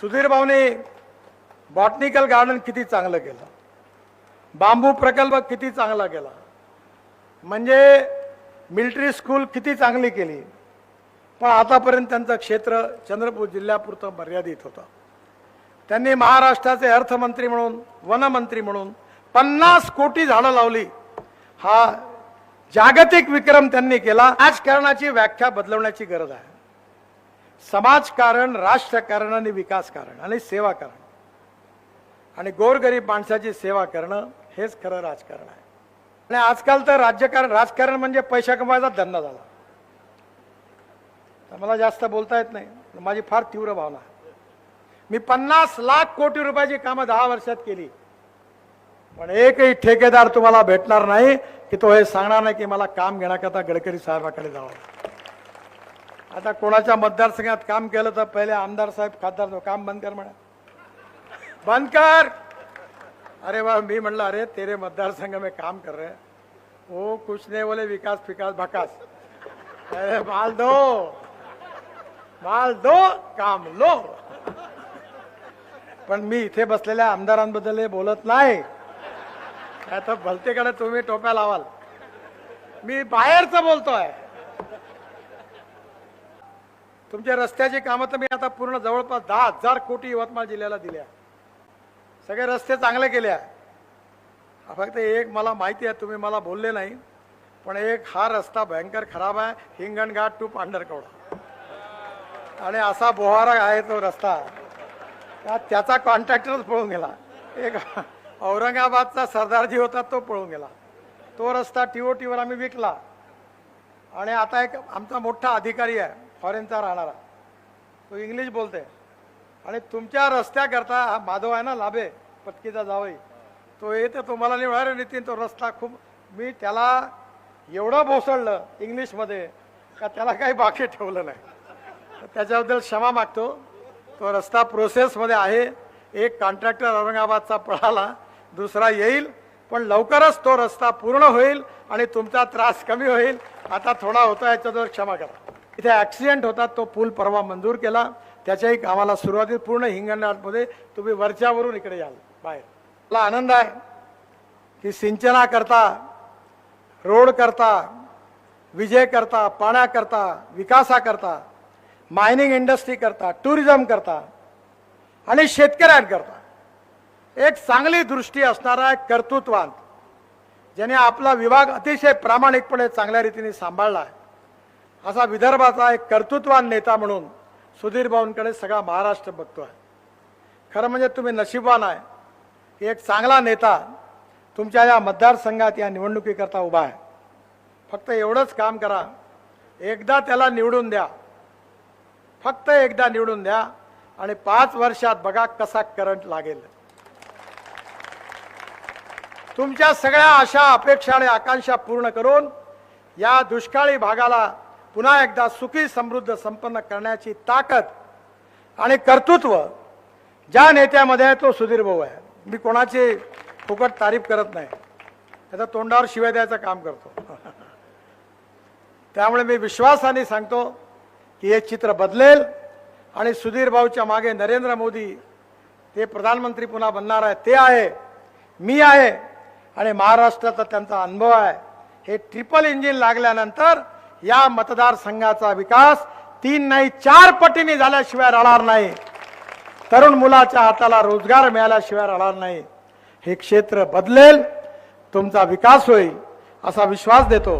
Sudhir भाऊने botanical garden किती चांगलं केलं? बांबू प्रकल्प किती चांगला केला? म्हणजे मिलिटरी स्कूल किती चांगली केली? पण आतापर्यंत त्यांचं क्षेत्र चंद्रपूर जिल्ह्यापुरतं मर्यादित होतं. त्यांनी महाराष्ट्राचे अर्थमंत्री म्हणून वनमंत्री म्हणून पन्नास कोटी झाडं लावली. हा जागतिक विक्रम त्यांनी केला. राजकारणाची व्याख्या बदलवण्याची गरज आहे. समाजकारण राष्ट्रकारण आणि विकासकारण आणि सेवा करणं आणि गोरगरीब माणसाची सेवा करणं हेच खरं राजकारण आहे. आणि आजकाल तर राज्यकारण राजकारण म्हणजे पैसा कमवायचा धंदा झाला. तर मला जास्त बोलता येत नाही. माझी फार तीव्र भावना आहे. मी पन्नास लाख कोटी रुपयाची कामं दहा वर्षात केली. पण एकही ठेकेदार तुम्हाला भेटणार नाही की तो हे सांगणार नाही की मला काम घेण्याकरता गडकरी साहेबाकडे जावं. आता कोणाच्या मतदारसंघात काम केलं तर पहिले आमदार साहेब खासदार काम बंद कर म्हणा. बंद कर. अरे वाह मी म्हणलं अरे तेरे मतदारसंघ में काम कर रहे ओ कुछ नाही बोले विकास फिकास भकास. अरे माल दो। माल दो काम लो। पण मी इथे बसलेल्या आमदारांबद्दल हे बोलत नाही. आता भलतेकडे तुम्ही टोप्या लावाल. मी बाहेरचं बोलतोय. तुमच्या रस्त्याची कामं तर मी आता पूर्ण जवळपास दहा हजार कोटी यवतमाळ जिल्ह्याला दिल्या. सगळे रस्ते चांगले केले आहे फक्त एक मला माहिती आहे तुम्ही मला बोलले नाही पण एक हा रस्ता भयंकर खराब आहे हिंगणघाट टू पांढरकवडा. आणि असा बोहारा आहे तो रस्ता. त्याचा कॉन्ट्रॅक्टरच पळून गेला. एक औरंगाबादचा सरदारजी होता तो पळून गेला. तो रस्ता टीओटीवर आम्ही विकला. आणि आता एक आमचा मोठा अधिकारी आहे. फॉरेनचा राहणारा. तो इंग्लिश बोलते आणि तुमच्या रस्त्याकरता हा माधव आहे ना लाभे पटकीचा जावई. तो येते तुम्हाला मला नितीन तो रस्ता खूप मी त्याला एवढं भोसडलं इंग्लिशमध्ये का त्याला काही बाकी ठेवलं नाही. त्याच्याबद्दल क्षमा मागतो. तो रस्ता प्रोसेसमध्ये आहे. एक कॉन्ट्रॅक्टर औरंगाबादचा पळाला दुसरा येईल पण लवकरच तो रस्ता पूर्ण होईल आणि तुमचा त्रास कमी होईल. आता थोडा होता याच्यावर क्षमा करा. इथे ॲक्सिडेंट होता तो पूल परवा मंजूर केला. त्याच्याही आम्हाला सुरुवातीत पूर्ण हिंगणघाटमध्ये तुम्ही वरच्यावरून इकडे याल बाहेर. मला आनंद आहे की सिंचनाकरता रोड करता विजय करता पाण्याकरता विकासाकरता मायनिंग इंडस्ट्री करता टुरिझम करता आणि शेतकऱ्यांकरता एक चांगली दृष्टी असणारा एक कर्तृत्वान ज्याने आपला विभाग अतिशय प्रामाणिकपणे चांगल्या रीतीने सांभाळला आहे. असा विदर्भाचा एक कर्तृत्वान नेता म्हणून सुधीर भाऊंकडे सगळा महाराष्ट्र बघतोय. खरं म्हणजे तुम्ही नशिबवान आहे. की एक चांगला नेता तुमच्या या मतदारसंघात या निवडणुकीकरता उभा आहे. फक्त एवढंच काम करा. एकदा त्याला निवडून द्या. फक्त एकदा निवडून द्या आणि पाच वर्षात बघा कसा करंट लागेल. तुमच्या सगळ्या आशा अपेक्षा आणि आकांक्षा पूर्ण करून या दुष्काळी भागाला पुन्हा एकदा सुखी समृद्ध संपन्न करण्याची ताकद आणि कर्तृत्व ज्या नेत्यामध्ये आहे तो सुधीर भाऊ आहे. मी कोणाची फुकट तारीफ करत नाही. त्याचा तोंडावर शिवाय द्यायचं काम करतो. त्यामुळे मी विश्वासाने सांगतो की हे चित्र बदलेल आणि सुधीर भाऊच्या मागे नरेंद्र मोदी ते प्रधानमंत्री पुन्हा बनणार आहे ते आहे मी आहे आणि महाराष्ट्राचा त्यांचा अनुभव आहे. हे ट्रिपल इंजिन लागल्यानंतर या मतदारसंघाचा विकास तीन नाही चार पटीने झाल्याशिवाय राहणार नाही. तरुण मुलाच्या हाताला रोजगार मिळाल्याशिवाय राहणार नाही. हे क्षेत्र बदलेल तुमचा विकास होईल असा विश्वास देतो.